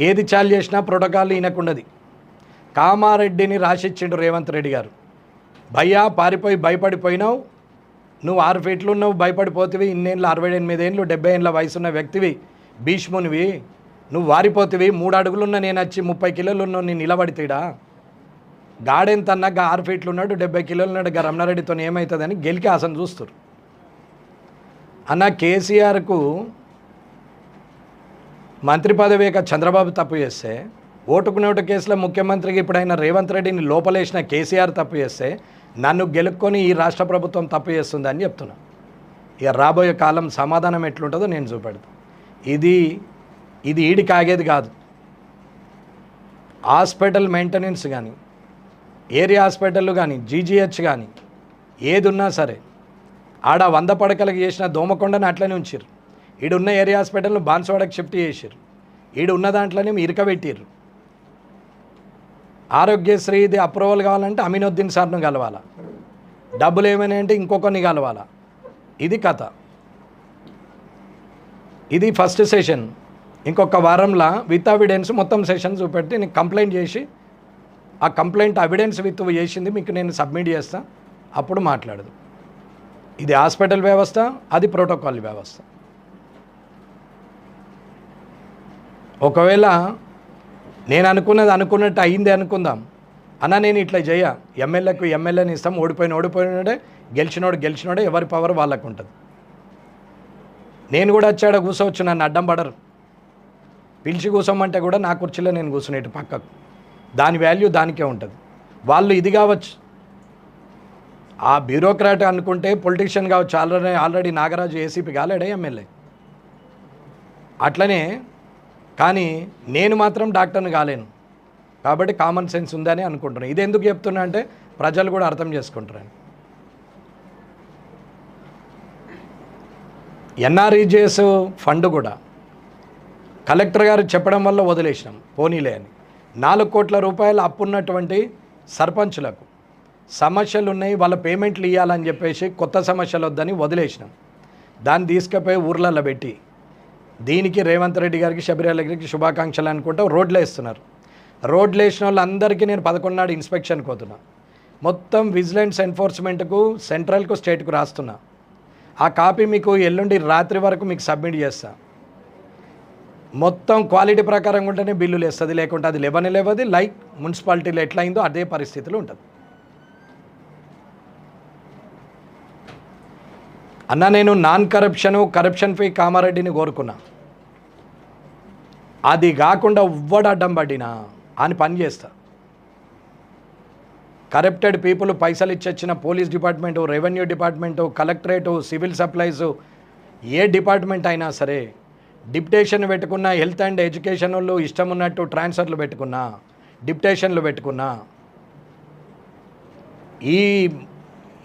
ఏది చాలు చేసినా ప్రోటోకాల్ ఈయనకుండది. కామారెడ్డిని రాసిచ్చిండు రేవంత్ రెడ్డి గారు. భయ్యా పారిపోయి భయపడిపోయినావు. నువ్వు ఆరు ఫీట్లు ఉన్నావు భయపడిపోతివి. ఇన్నేళ్ళు అరవై ఎనిమిది ఏళ్ళు డెబ్బై ఏళ్ళ వయసున్న వ్యక్తివి. భీష్మునివి. నువ్వు వారిపోతివి. మూడు అడుగులున్న నేను వచ్చి ముప్పై కిలోలు ఉన్నావు నేను నిలబడితేడా? గాడెంతన్నా ఆరు ఫీట్లు ఉన్నాడు డెబ్బై కిలోలు ఉన్నాడు గా రమణారెడ్డితో ఏమవుతుందని గెలికి ఆసన చూస్తారు అన్న కేసీఆర్కు మంత్రి పదవి యొక్క చంద్రబాబు తప్పు చేస్తే ఓటుకు నోటు కేసులో ముఖ్యమంత్రికి ఇప్పుడైన రేవంత్ రెడ్డిని లోపలేసిన కేసీఆర్ తప్పు చేస్తే నన్ను గెలుక్కొని ఈ రాష్ట్ర ప్రభుత్వం తప్పు చేస్తుందని చెప్తున్నా. ఇక రాబోయే కాలం సమాధానం ఎట్లుంటుందో నేను చూపెడతా. ఇది ఇది ఈడి కాగేది కాదు. హాస్పిటల్ మెయింటెనెన్స్ కానీ ఏరియా హాస్పిటల్ కానీ జీజీహెచ్ కానీ ఏది ఉన్నా సరే ఆడ వంద పడకలకు చేసిన దోమకొండని అట్లనే ఉంచారు ఈడున్న ఏరియా హాస్పిటల్ను బాన్సువాడకు షిఫ్ట్ చేసారు ఈడు ఉన్న దాంట్లోనే ఇరకబెట్టిర్రు ఆరోగ్యశ్రీ ఇది అప్రూవల్ కావాలంటే అమీనుద్దీన్ సార్ను కలవాలా. డబ్బులు ఏమైనా అంటే ఇంకొకరిని కలవాలా. ఇది కథ. ఇది ఫస్ట్ సెషన్. ఇంకొక వారంలో విత్ అవిడెన్స్ మొత్తం సెషన్ చూపెట్టి నేను కంప్లైంట్ చేసి ఆ కంప్లైంట్ అవిడెన్స్ విత్ చేసింది మీకు నేను సబ్మిట్ చేస్తాను అప్పుడు మాట్లాడదు. ఇది హాస్పిటల్ వ్యవస్థ అది ప్రోటోకాల్ వ్యవస్థ. ఒకవేళ నేను అనుకున్నది అనుకున్నట్టు అయింది అనుకుందాం. అన్న నేను ఇట్లా చేయ ఎమ్మెల్యేకు ఎమ్మెల్యేని ఇస్తాం. ఓడిపోయిన ఓడిపోయినాడే గెలిచినోడు గెలిచినోడే ఎవరి పవర్ వాళ్ళకు ఉంటుంది. నేను కూడా వచ్చాడ కూర్చోవచ్చు నన్ను అడ్డం పడరు. పిలిచి కూర్చోమంటే కూడా నా కుర్చీలో నేను కూర్చుని పక్కకు. దాని వాల్యూ దానికే ఉంటుంది. వాళ్ళు ఇది కావచ్చు. ఆ బ్యూరోక్రాట్ అనుకుంటే పొలిటీషియన్ కావచ్చు. ఆల్రెడీ ఆల్రెడీ నాగరాజు ఏసీపీ కాలేడే ఎమ్మెల్యే. అట్లనే కానీ నేను మాత్రం డాక్టర్ని కాలేను. కాబట్టి కామన్ సెన్స్ ఉందని అనుకుంటున్నాను ఇది ఎందుకు చెప్తున్నా అంటే ప్రజలు కూడా అర్థం చేసుకుంటారని ఎన్ఆర్ఈజిఎస్ ఫండ్ కూడా కలెక్టర్ గారు చెప్పడం వల్ల వదిలేసినాం. పోనీలే అని. నాలుగు కోట్ల రూపాయలు అప్పున్నటువంటి సర్పంచులకు సమస్యలు ఉన్నాయి వాళ్ళ పేమెంట్లు ఇవ్వాలని చెప్పేసి కొత్త సమస్యలు వద్దని వదిలేసినాం. దాన్ని తీసుకుపోయి ఊర్లలో పెట్టి దీనికి రేవంత్ రెడ్డి గారికి శబరిమల గారికి శుభాకాంక్షలు అనుకుంటూ రోడ్లు వేస్తున్నారు. రోడ్లు వేసిన వాళ్ళందరికీ నేను పదకొండు నాడు ఇన్స్పెక్షన్కి పోతున్నా. మొత్తం విజిలెన్స్ ఎన్ఫోర్స్మెంట్కు సెంట్రల్కు స్టేట్కు రాస్తున్నా. ఆ కాపీ మీకు ఎల్లుండి రాత్రి వరకు మీకు సబ్మిట్ చేస్తా. మొత్తం క్వాలిటీ ప్రకారం ఉంటేనే బిల్లులు వేస్తుంది లేకుంటే అది లేవని లేవది లైక్ మున్సిపాలిటీలో ఎట్లయిందో అదే పరిస్థితిలో ఉంటుంది. అన్న నేను నాన్ కరప్షను కరప్షన్ ఫీ కామారెడ్డిని కోరుకున్నా. అది కాకుండా ఉవ్వడు అడ్డం పడినా అని పని చేస్తా. కరప్టెడ్ పీపుల్ పైసలు ఇచ్చొచ్చిన police department revenue department collectorate civil supplies ఏ డిపార్ట్మెంట్ అయినా సరే డిప్టేషన్ పెట్టుకున్న హెల్త్ అండ్ ఎడ్యుకేషన్ వాళ్ళు ఇష్టం ఉన్నట్టు ట్రాన్స్ఫర్లు పెట్టుకున్నా డిప్టేషన్లు పెట్టుకున్నా ఈ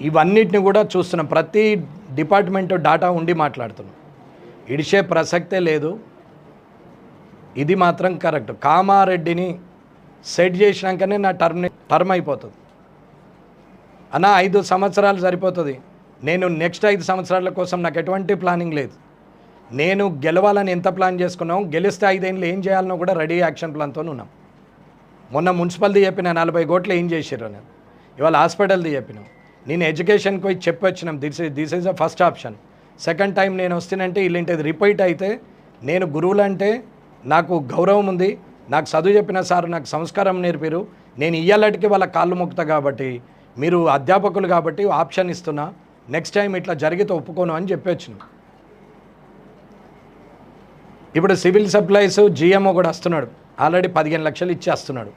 ఇవన్నిటిని కూడా చూస్తున్నాం. ప్రతి డిపార్ట్మెంట్ డాటా ఉండి మాట్లాడుతున్నాం. ఇడిచే ప్రసక్తే లేదు. ఇది మాత్రం కరెక్ట్. కామారెడ్డిని సెట్ చేసినాకనే నా టర్మ్ టర్మ్ అయిపోతుంది. అన్న ఐదు సంవత్సరాలు సరిపోతుంది. నేను నెక్స్ట్ ఐదు సంవత్సరాల కోసం నాకు ఎటువంటి ప్లానింగ్ లేదు. నేను గెలవాలని ఎంత ప్లాన్ చేసుకున్నాం గెలిస్తే ఐదేళ్ళు ఏం చేయాలనో కూడా రెడీ యాక్షన్ ప్లాన్తో ఉన్నాం. మొన్న మున్సిపల్ది చెప్పిన నలభై కోట్లు ఏం చేసిర్రు నేను ఇవాళ హాస్పిటల్ది చెప్పినాం. నేను ఎడ్యుకేషన్కి పోయి చెప్పి వచ్చినాం this this is a first option second time నేను వస్తేనంటే ఇలాంటిది రిపీట్ అయితే నేను గురువులంటే నాకు గౌరవం ఉంది. నాకు చదువు చెప్పిన సార్ నాకు సంస్కారం నేర్పిరు. నేను ఇయ్యాలటికి వాళ్ళ కాళ్ళు మొక్కుతా కాబట్టి మీరు అధ్యాపకులు కాబట్టి ఆప్షన్ ఇస్తున్నా. నెక్స్ట్ టైం ఇట్లా జరిగితే ఒప్పుకోను అని చెప్పి ఇప్పుడు సివిల్ సప్లైస్ జిఎంఓ కూడా వస్తున్నాడు. ఆల్రెడీ పదిహేను లక్షలు ఇచ్చి వస్తున్నాడు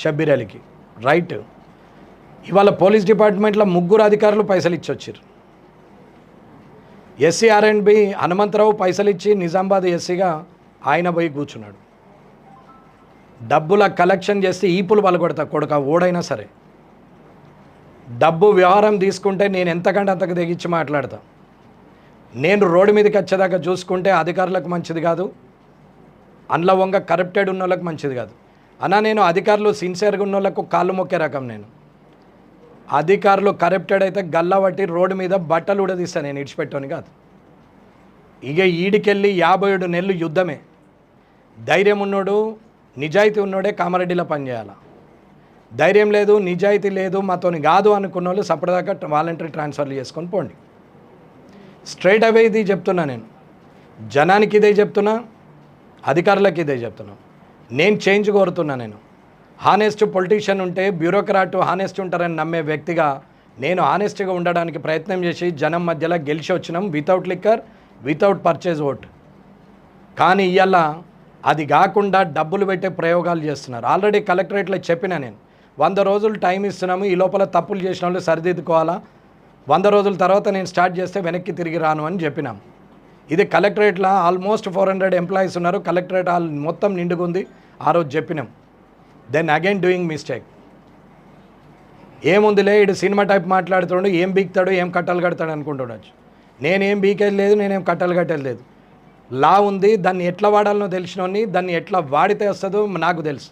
షబ్బీర్ అలీకి. రైట్ ఇవాళ పోలీస్ డిపార్ట్మెంట్లో ముగ్గురు అధికారులు పైసలు ఇచ్చి వచ్చారు. SC R and B Hanumantha Rao పైసలు ఇచ్చి నిజామాబాద్ ఎస్సీగా ఆయన పోయి కూర్చున్నాడు. డబ్బుల కలెక్షన్ చేస్తే ఈపులు పలగొడతా కొడుక ఓడైనా సరే. డబ్బు వ్యవహారం తీసుకుంటే నేను ఎంతకంటే అంతకు తెగించి మాట్లాడతా. నేను రోడ్డు మీదకి వచ్చేదాకా చూసుకుంటే అధికారులకు మంచిది కాదు. అందులో వంగ కరప్టెడ్ ఉన్న వాళ్ళకి మంచిది కాదు. అన్నా నేను అధికారులు సిన్సియర్గా ఉన్న వాళ్ళకు కాళ్ళు మొక్కే రకం నేను. అధికారులు కరప్టెడ్ అయితే గల్లబట్టి రోడ్డు మీద బట్టలు ఉడదీస్తాను నేను ఇడిచిపెట్టాను కాదు. ఇక ఈడికెళ్ళి యాభై ఏడు నెలలు యుద్ధమే. ధైర్యం ఉన్నోడు నిజాయితీ ఉన్నోడే కామారెడ్డిలో పనిచేయాల. ధైర్యం లేదు నిజాయితీ లేదు మాతోని కాదు అనుకున్న వాళ్ళు సపరదాకా వాలంటరీ ట్రాన్స్ఫర్లు చేసుకొని పోండి. స్ట్రైట్ అవే ఇది చెప్తున్నా నేను. జనానికి ఇదే చెప్తున్నా అధికారులకు ఇదే చెప్తున్నా. నేను చేంజ్ కోరుతున్నా నేను. హానెస్ట్ పొలిటీషియన్ ఉంటే బ్యూరోక్రాట్ హానెస్ట్ ఉంటారని నమ్మే వ్యక్తిగా నేను హానెస్ట్గా ఉండడానికి ప్రయత్నం చేసి జనం మధ్యలో గెలిచి వచ్చినాం without liquor without purchase vote కానీ ఇవాళ అది కాకుండా డబ్బులు పెట్టే ప్రయోగాలు చేస్తున్నారు. ఆల్రెడీ కలెక్టరేట్లో చెప్పిన నేను వంద రోజులు టైం ఇస్తున్నాము ఈ లోపల తప్పులు చేసిన వాళ్ళు సరిదిద్దుకోవాలా? వంద రోజుల తర్వాత నేను స్టార్ట్ చేస్తే వెనక్కి తిరిగి రాను అని చెప్పినాం. ఇది కలెక్టరేట్లో ఆల్మోస్ట్ ఫోర్ హండ్రెడ్ ఎంప్లాయీస్ ఉన్నారు. కలెక్టరేట్ మొత్తం నిండుకుంది ఆ రోజు చెప్పినాం. దెన్ అగైన్ డూయింగ్ మిస్టేక్ ఏముందిలే ఇడు సినిమా టైప్ మాట్లాడుతుండు ఏం బీక్తాడు ఏం కట్టలు కడతాడు అనుకుంటుండొచ్చు. నేనేం బీకేది లేదు నేనేం కట్టలు కట్టేది లేదు. లా ఉంది దాన్ని ఎట్లా వాడాలనో తెలిసినోని దాన్ని ఎట్లా వాడితే వస్తుందో నాకు తెలుసు.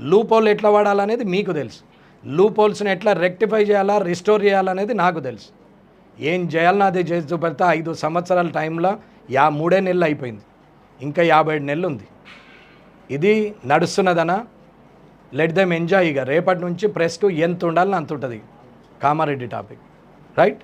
లూపోల్ ఎట్లా వాడాలనేది మీకు తెలుసు. లూపోల్స్ని ఎట్లా రెక్టిఫై చేయాలా రిస్టోర్ చేయాలనేది నాకు తెలుసు. ఏం చేయాలనో అది చేసి చూపెడితే ఐదు సంవత్సరాల టైంలో యా మూడే నెలలు అయిపోయింది. ఇంకా యాభై ఏడు నెలలు ఉంది. ఇది నడుస్తున్నదనా? లెట్ దెమ్ ఎంజాయ్ ఇక. రేపటి నుంచి ప్రెస్ టు ఎంత ఉండాలని అంత ఉంటుంది. కామారెడ్డి టాపిక్. రైట్